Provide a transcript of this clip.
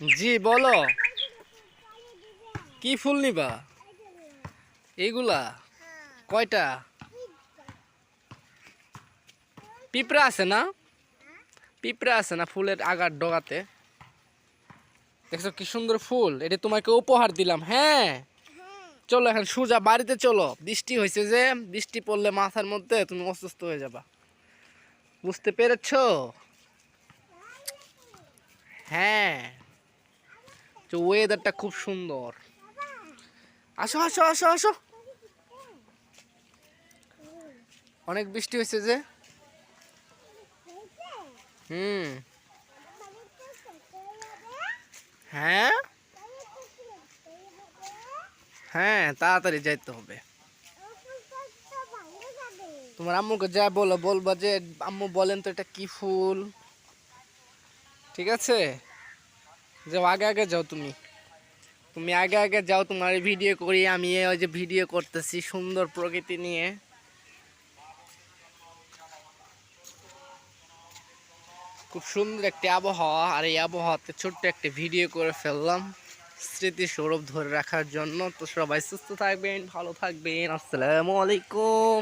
জি, বলো। কি ফুল নিবা? এইগুলা? কয়টা? পিঁপড়া আছে না? পিঁপড়া আছে না ফুলের আগার ডগাতে? দেখছ কি সুন্দর ফুল? এটা তোমাকে উপহার দিলাম হ্যাঁ? চলো এখন সুজা বাড়িতে চলো। বৃষ্টি হয়েছে যে, বৃষ্টি পড়লে মাথার মধ্যে তুমি অসুস্থ হয়ে যাবা। বুঝতে পেরেছ? হ্যাঁ। তো ওয়েদারটা খুব সুন্দর। আসো আসো আসো আসো। অনেক বৃষ্টি হয়েছে যে। হুম। হ্যাঁ? হ্যাঁ তাড়াতাড়ি যাইতে হবে। তোমার আম্মুকে যা বলো, বলবা যে আম্মু বলেন তো এটা কি ফুল? ঠিক আছে? যাও, আগে আগে যাও তুমি। তুমি আগে আগে যাও, তোমার ভিডিও করি, আমি ওই যে ভিডিও করতেছি সুন্দর প্রকৃতি নিয়ে। খুব সুন্দর একটি আবহাওয়া, আর এই আবহাওয়াতে ছোট্ট একটি ভিডিও করে ফেললাম স্মৃতি সৌরভ ধরে রাখার জন্য। তো সবাই সুস্থ থাকবেন, ভালো থাকবেন, আসসালামু আলাইকুম।